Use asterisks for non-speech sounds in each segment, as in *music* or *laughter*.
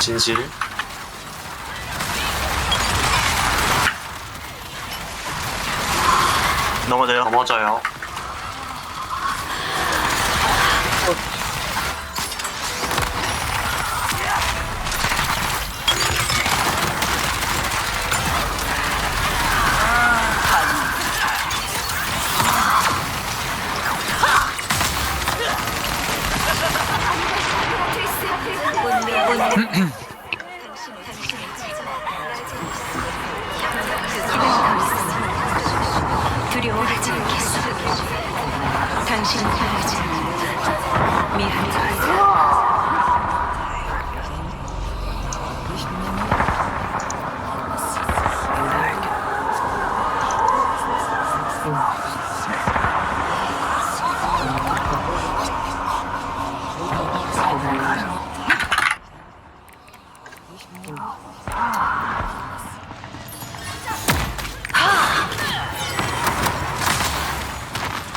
진실 넘어져요. 넘어져요 당신을 바라지 않는다. 미안해.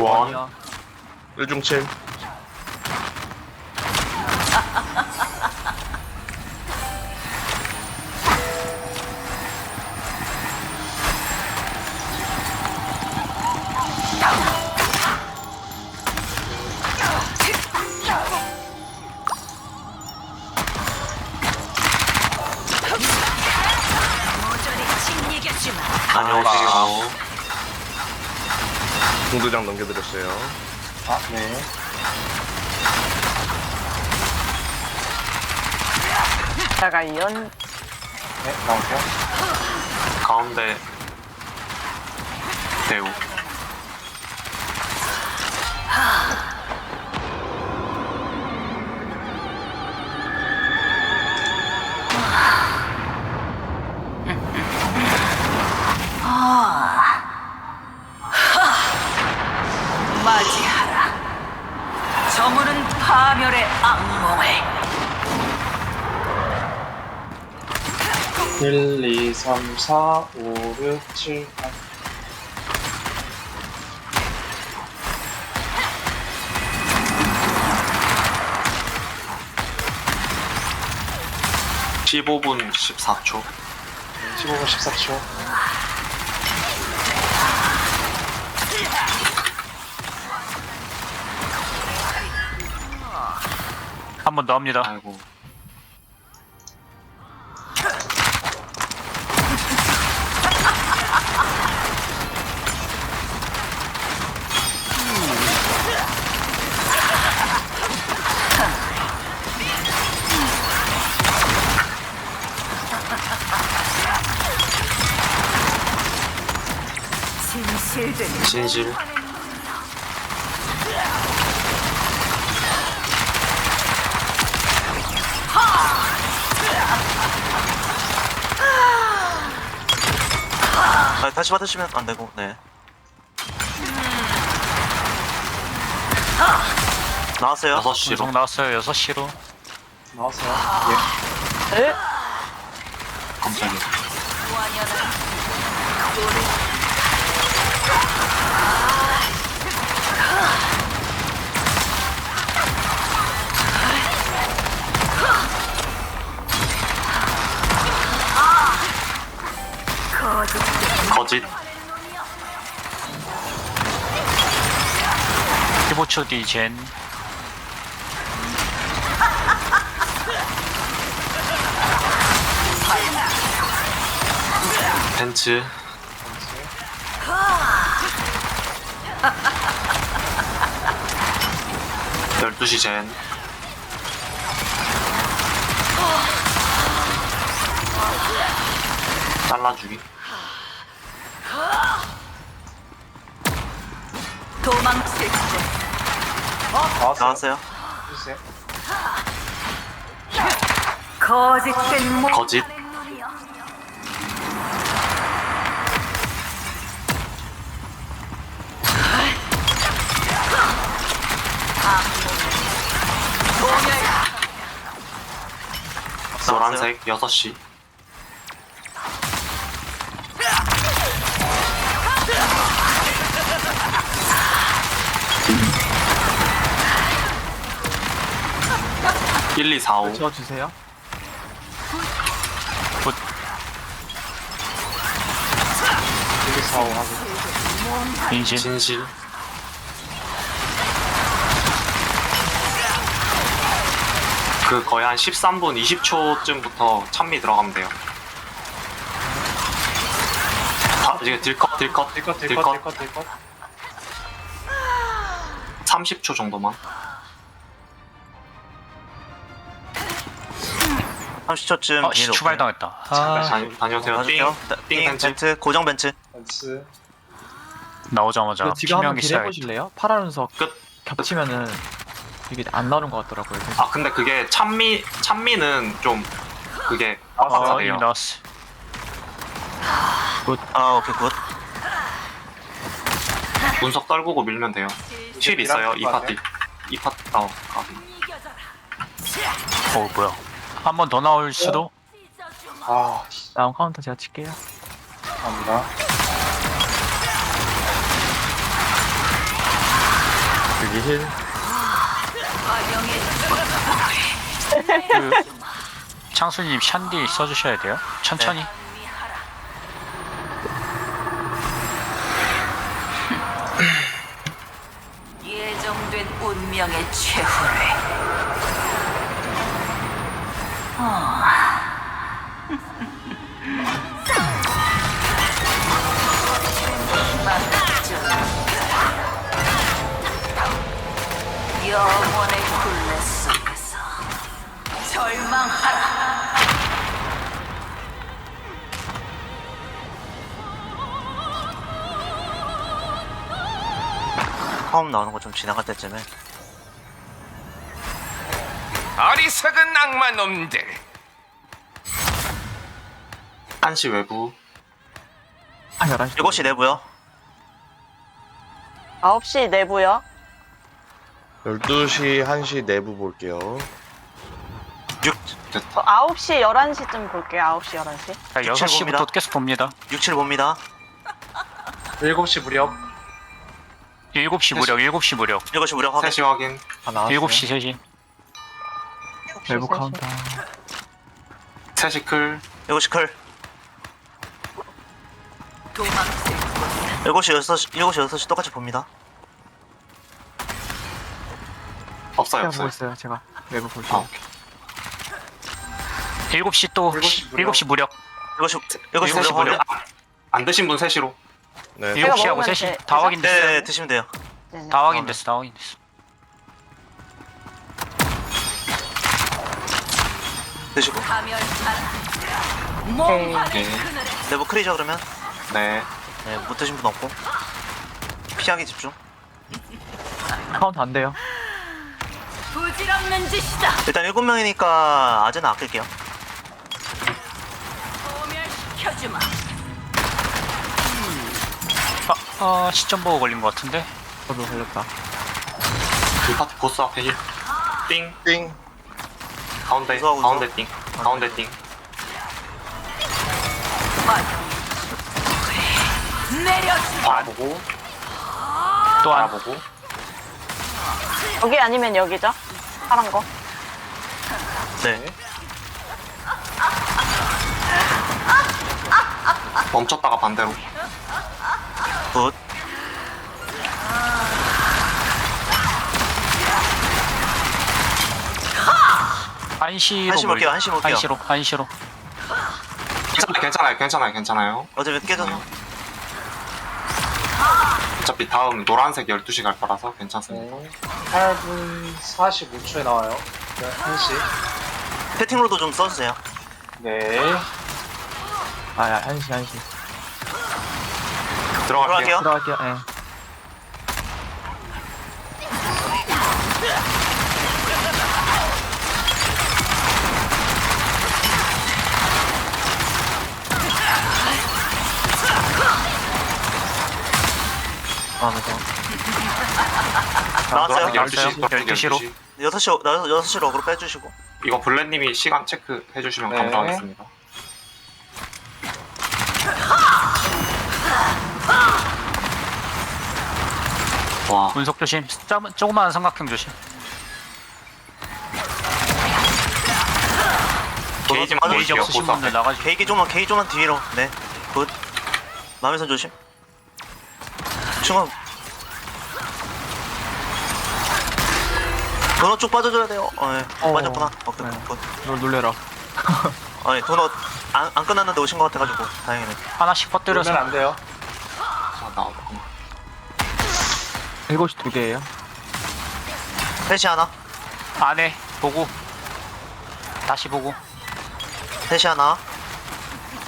원 1중침 다녀오세요. 공도장 넘겨드렸어요 아 네. 다가 연. 네, 나오세요. 가운데 대우 3, 4, 5, 6, 7, 8 15분 14초. 15분 14초. 한 번 더 합니다. 아이고 진실 아, 다시 받으시면 안 되고, 네. 나왔어요. 6시로. 음성 나왔어요. 6시로. 나왔어요 에? 깜짝이야 15초 뒤 젠. 벤츠 열두 시 젠. 잘라주기. 도망칠 때 나왔어요. 거짓된 목 거짓. 노란색 6시. 1, 2, 4, 5. 저 주세요. 굿. 1, 2, 4, 5 하고. 인신. 진실. 그 거의 한 13분 20초쯤부터 찬미 들어가면 돼요. 다 이제 딜컷 딜컷 딜컷 딜컷 딜컷 딜컷. 30초 정도만. 30초쯤 어, 씨, 추발당했다. 잠깐 아, 다녀- 다녀오세요 맞을게요. 띵, 띵 띵 벤츠 벤츠 고정 벤츠. 벤츠 나오자마자 이거 지금 한번 피명기 딜 시작했다. 해보실래요? 파란 운석 끝. 겹치면은 이게 안 나오는 것 같더라고요. 그래서 아 근데 그게 찬미 찬미는 좀 그게 어, 빡빡하대요 이미 나왔어. 아 오케이 굿. 운석 떨구고 밀면 돼요 실 있어요 이 파티 이 파티 어 가비 어, 뭐야. 한 번 더 나올 수도? 아 다음 카운터 제가 칠게요. 감사합니다 여기 힐. 그, 창수님 샨디 써주셔야 돼요. 천천히. 예정된 운명의 최후를 어. 영원의 굴레 속에서 절망하라 처음 나오는 거 좀 지나갈 때쯤에. 어리석은 악마 놈들 한시 외부 아, 11시. 7시 내부요. 9시 내부요. 12시, 1시 내부 볼게요. 6 저 9시, 11시쯤 볼게요. 9시, 11시. 자, 6시부터 계속 봅니다. 67 봅니다. 7시 무렵 7시 무력, 7시 무력. 7시 무력 확인. 3시 확인 아, 나왔어요. 7시 3시. 3시. 카운터. 3시 클 7시 클. 도망칠 7시 6시 7시 6시 똑같이 봅니다. 없어요 제가 없어요 보고 있어요. 제가 외부 볼게요. 아, 7시 또 7시 무력. 7시 무력. 7시 7시 7시 무력 확인. 무렵 아, 안 드신 분 3시로 네. 제가 7시하고 먹으면 3시 돼. 다 되죠? 확인됐어요. 네, 드시면 돼요. 네 네. 다 확인됐어, 다 확인됐어. 드시고. 파멸하라 몽환의 네. 그늘에 내부 크리죠 그러면? 네 네, 못 드신 분 없고. 피하기 집중. 카운터 안 돼요. 부질없는 짓이다 일단 7명이니까 아재는 아낄게요. 소멸시켜주마 아, 아, 시점 보고 걸린 것 같은데? 저도 걸렸다. 이 파티 보스 앞에 힐 띵, 띵. 가운데 우서, 우서. 가운데 띵 가운데 띵 바라보고 또한 바라보고 여기 아니면 여기죠? 파란 거. 네. 멈췄다가 반대로 굿. 한시로 한시 볼게요, 한시 볼게요. 한시로, 한시로. 괜찮아요 괜찮아요 괜찮아요 괜찮아요 어차피 깨져서. 어차피 다음 노란색 12시 갈 거라서 괜찮습니다 8분 45초에 나와요. 네, 1시. 패팅로도 좀 써주세요. 네. 아, 야, 1시, 1시. 들어갈게요 들어갈게요. 들어갈게요. 예. 아, 맞아. 나왔어요? 노란색 12시 나왔어요? 12시 로. 6시, 6시로 어그로 빼주시고. 이거 블랙님이 시간 체크 해주시면 네. 감사하겠습니다 와 운석 조심. 짜- 조그마한 삼각형 조심. 게이지만 맞아, 게이지 보일게요 없으신 앞에 분들 나가주고. 게이지 좀만, 게이지 좀만 뒤로. 네. 굿. 남의선 조심. 거 도넛 쭉 빠져줘야 돼요 어, 예. 어. 빠졌구나 어, 그, 네. 그, 놀, 놀래라. *laughs* 아니 도넛 안, 안 끝났는데 오신 것 같아가지고 다행이네 하나씩 퍼뜨려서 그러면 안 돼요. 아, 나왔구나. 7시 두 개예요. 셋이 하나 안에 보고 다시 보고 셋이 하나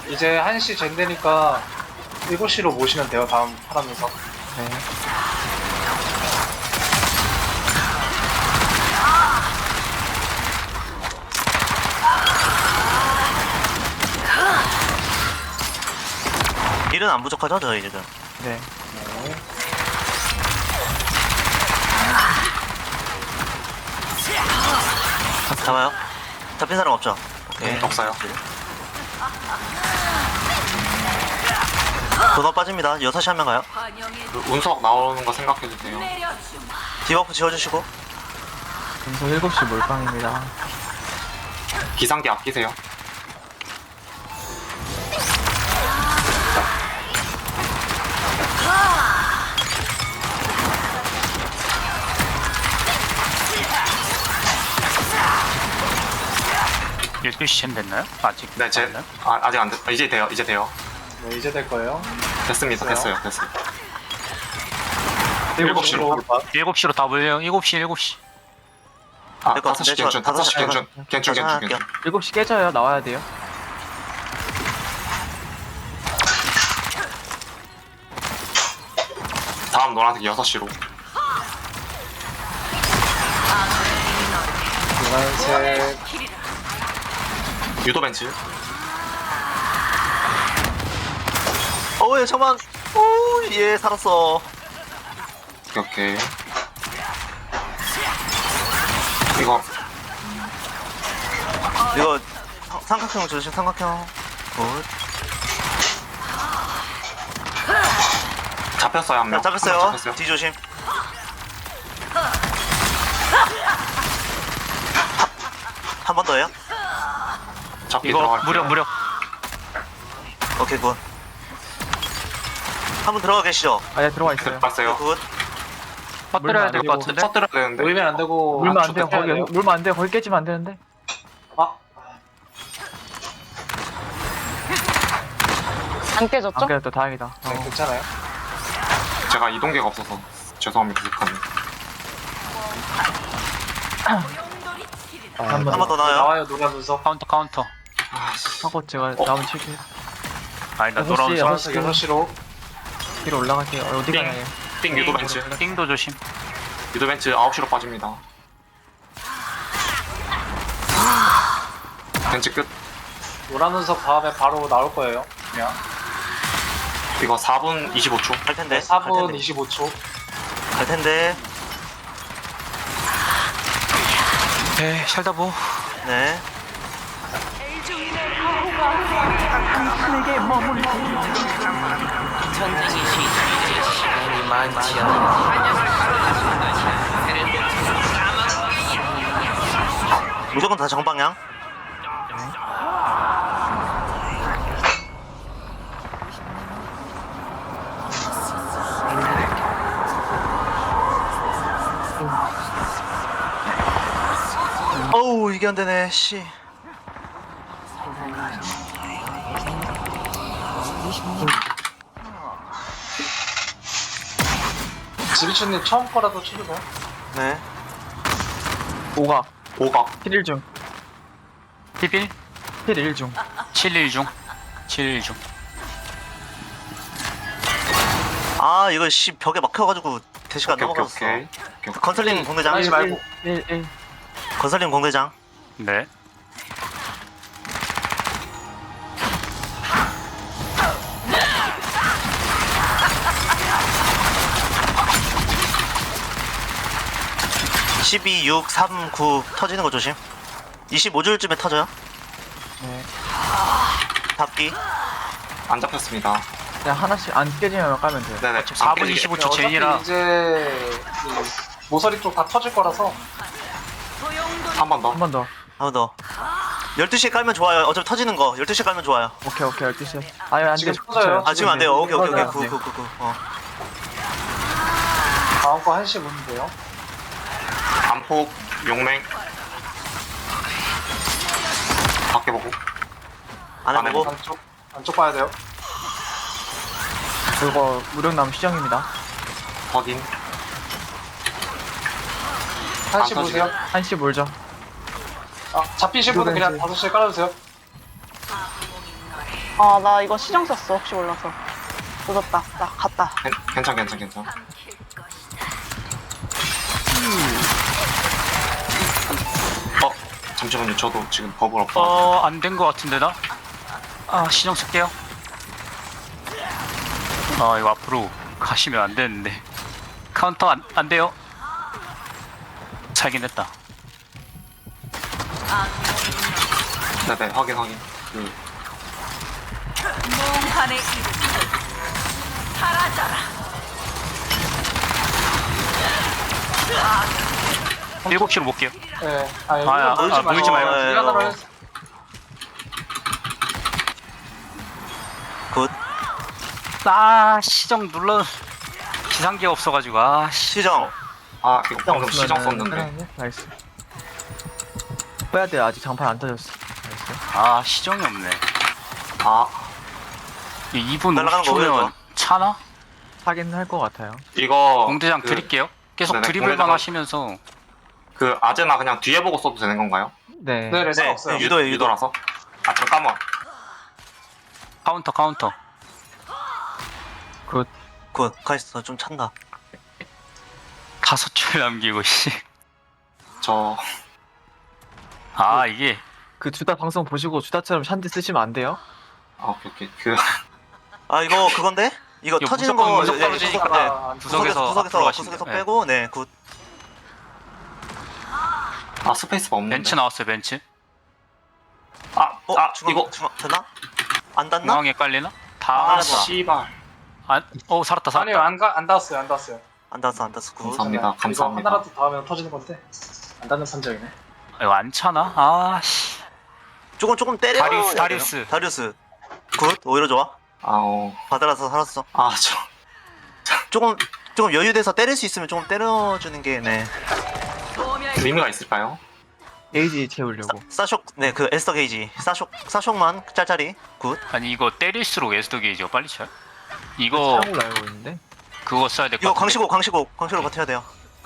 이제 1시 젠 되니까 7시로 모시면 돼요. 다음 파라면서. 네. 일은 안 부족하죠 저희 지금 네. 잡아요 잡힌 사람 없죠? 오케이 네, 없어요. 도넛 빠집니다 6시 한 명 가요 그 운석 나오는 거. 내려주마. 디버프 지워주시고 점수 7시 몰빵입니다. 기상기 아끼세요. 열두 시쯤 됐나요? 아직 네, 제, 없나요? 아, 아직 안 됐, 아, 이제 돼요. 이제 돼요. 네, 이제 될 거예요. 됐습니다. 됐어요? 됐어요. 됐어요. 7시로. 일곱 시로 다 몰려요. 일곱 시 일곱 시 아, 될것 5시 같은데? 괜춘. 저 5시 다섯 괜춘. 시 괜춘, 다섯 괜춘, 할게요. 괜춘. 7시 깨져요. 나와야 돼요. 다음 노란색 6시로. 노란색. 길이라. 유도 벤츠. 어예 잠만 오예 살았어 오케이, 오케이. 이거, 이거 삼각형 조심 삼각형 굿 잡혔어요, 한 명. 자, 한 잡혔어요 명 잡혔어요. 뒤 조심 한 번 더요? 잡기 이거 들어갈게요. 무력 무력 오케이 굿 한 분 들어가 계시죠? 아, 예, 들어가 있어요. 들어갔어요. 굿 퍼뜨려야 될것 물만 같은데. 터뜨려야 되는데. 모이면 안 되고. 물면 안 돼요. 거기, 물면 안 돼요. 거기 깨지면 안 되는데. 아, 안 깨졌죠? 안 깨졌다. 다행이다. 어. 네, 괜찮아요. 제가 이동계가 없어서 죄송합니다, 길이라. 한번 더 나와요 나와요, 노란 눈썹. 카운터 카운터. 하고 제가 어? 남은 칠게요. 아니다 여섯 노란 시. 여섯 노란색 6시로. 뒤로 올라갈게요. 어, 어디 띵. 가나요? 띵 유도 벤츠. 띵도 조심. 유도 벤츠 9시로 빠집니다. 벤츠 끝. 노란 눈썹 다음에 바로 나올 거예요. 그냥. 이거 4분 25초. 갈 텐데 네, 갈 4분 텐데 25초. 갈 텐데 네, 샬다보. 네 전쟁이 시작될 시간이 많지 않아. 무조건 다 정방향 어우 이게 안 되네 씨 지비추님 처음 거라도 쳐주세요. 네. 오가. 5각. 7일 중. 11 7일 중. 7일 중. 7일 중. 아 이거 씨 벽에 막혀가지고 대시가 안 오케이, 오케이, 넘어갔어 오케이. 오케이. 건설님 공대장 하지 말고. 1, 1. 건설님 공대장 네. 십이, 육, 삼, 구 터지는 거 조심 25줄쯤에 터져요 네. 닫기 안 잡혔습니다. 그냥 하나씩 안 깨지면 까면 돼요. 네네. 4분 깨지게. 25초 어차피 제이라 이제 이 모서리 쪽 다 터질 거라서 소용돌이 한번 더. 한번 더. 한번 더 12시에 깔면 좋아요 어차피 터지는 거 12시에 깔면 좋아요 오케이, 오케이. 12시. 아유, 안 돼. 지금 터져요. 아 지금 안 돼요 오케이 오케이 오케이 네. 굿굿굿 어. 다음 거 1시 보면 돼요. 안폭 용맹 밖에 보고 안에 보고 안쪽, 안쪽 봐야 돼요. 그거 무력남 시정입니다. 확인 1시 안 보세요. 한시 몰죠. 아, 잡히신 분은 그냥 왼쪽. 5시에 깔아주세요. 아, 나 이거 시정 썼어. 혹시 몰라서. 늦었다. 나 갔다. 괜- 괜찮 괜찮 괜찮 잠시만요 저도 지금 버블 없어 어, 안 된 것 같은데, 나? 아, 신경 쓸게요. 아, 이거 앞으로 가시면 안 되는데. 카운터 안, 안 돼요. 살긴 했다. 네네 확인 확인 그 몽환의 이름 사라져라. 일곱 시로 볼게요. 네. 아, 여기 아, 아, 놀지 아, 말고. 놀지 말고. 네, 미안하러 어. 했굿 아, 시정 눌러. 기상기가 없어가지고, 아, 씨. 시정 아 이거 방금 시정 썼는데 끝났네. 나이스. 빼야 돼. 아직 장판 안 터졌어. 나이스. 아, 시정이 없네. 아 2분 날아가는 거 50초면 보여줘. 차나? 하긴 할 것 같아요. 이거 공대장 그, 드릴게요. 계속 네네, 드리블만 공대장- 하시면서. 그 아제나 그냥 뒤에 보고 써도 되는 건가요? 네. 네, 레슨 네, 없어요. 네, 유도에 유도 유도라서 아 잠깐만 카운터, 카운터. 굿. 굿 카이스트 좀 찬다 다섯 줄 남기고, 씨. 저 아, 이게. 그 주다 방송 보시고 주다처럼 샨디 쓰시면 안 돼요. 아, 오케이 오케이 그 아 이거 그건데 이거 이거 터지는 무조건 거 무조건 예, 떨어지니까 구석, 네. 아, 구석에서 구석에서 앞으로 가시면 구석에서 돼요. 빼고 네굿 아 스페이스가 없는데 벤치 나왔어요, 벤치. 아, 어? 아 중앙, 이거 중앙 되나? 안 닿나? 중앙에 깔리나? 아, 다, 하나 봐. 씨발 안, 어, 살았다, 살았다. 아니요, 안, 가, 안 닿았어요, 안 닿았어요. 안 닿았어 안 닿았어 굿 감사합니다 이거 감사합니다 하나라도 닿으면 터지는 건데. 안 닿는 판정이네. 이거 안 차나? 아, 씨. 조금 조금 때려 다리우스, 다리우스. 다리우스 굿 오히려 좋아 아우 바다라서 살았어 아저 조금 조금 여유돼서 때릴 수 있으면 조금 때려주는 게네 의미가 있을까요? 에이지 채우려고. 사쇼 네그 에스터 게이지 사쇼 사쇼만 짤짤이 굿 아니, 이거 때릴수록 에스더 게이지가 빨리 차요? 이거, 차고 알고 있는데. 그거 써야 될 것 이거 같은데. 광시고 광시고 광시로 버텨야 돼요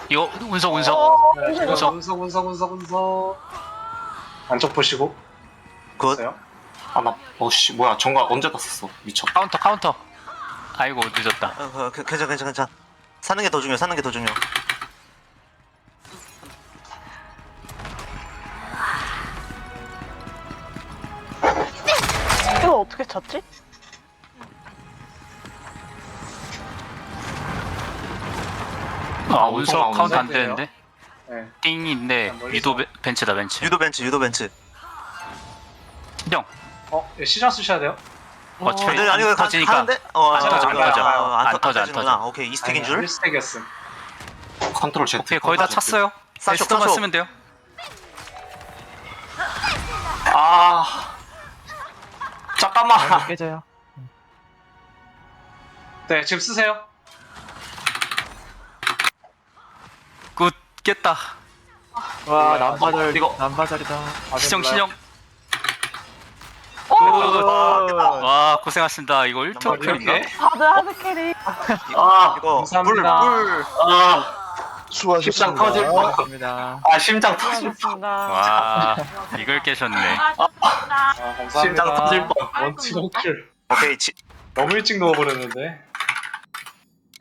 이거, 운석, 운석. 어, 네, 지금 운석. 운석, 운석, 운석, 운석. 안쪽 보시고. 굿 있어요. 아나 어씨 뭐야 정각 언제 다 썼어 미쳐 카운터, 카운터. 아이고, 늦었다. 어, 그, 그, 괜찮 괜찮 괜찮 사는 게 더 중요해 사는 게 더 중요 쳤지? 아, 운석 나오는데? 카운터 안 운석이에요? 되는데? 네. 띵인데, 멀리서. 유도 베- 벤치다, 벤치. 유도 벤츠 유도 벤츠 신정. 어, 예, 시장 쓰셔야 돼요. 어, 차 근데 아니 왜 가- 터지니까. 가는데? 어, 안 터져, 안 아, 터져. 아, 안 안, 터져, 안 터지는구나. 오케이 이스택인 줄 1스택이었음. 컨트롤 Z 오케이, 거의 다. 찼어요. 사쇼, 에스더만 사쇼. 쓰면 돼요. 아 잠깐만 깨져요. 네, 지금 쓰세요. 굿, 깼다. 와 남바절 이거- 남바절이다. 아, 시정. 시정. 와, 깼다. 와, 고생하셨습니다. 이거 1트 이렇게? 어플인가? 다들 하드 캐리. 아, 이거 감사합니다. 불불 아 수고하셨습니다. 심장 터질 뻔. 감사합니다. 아 심장 터질 뻔 수고하셨습니다. 와, 이걸 깨셨네. 아, 감사합니다. 심장 터질 뻔 원티노클. 오케이 지, 너무 일찍 넣어버렸는데.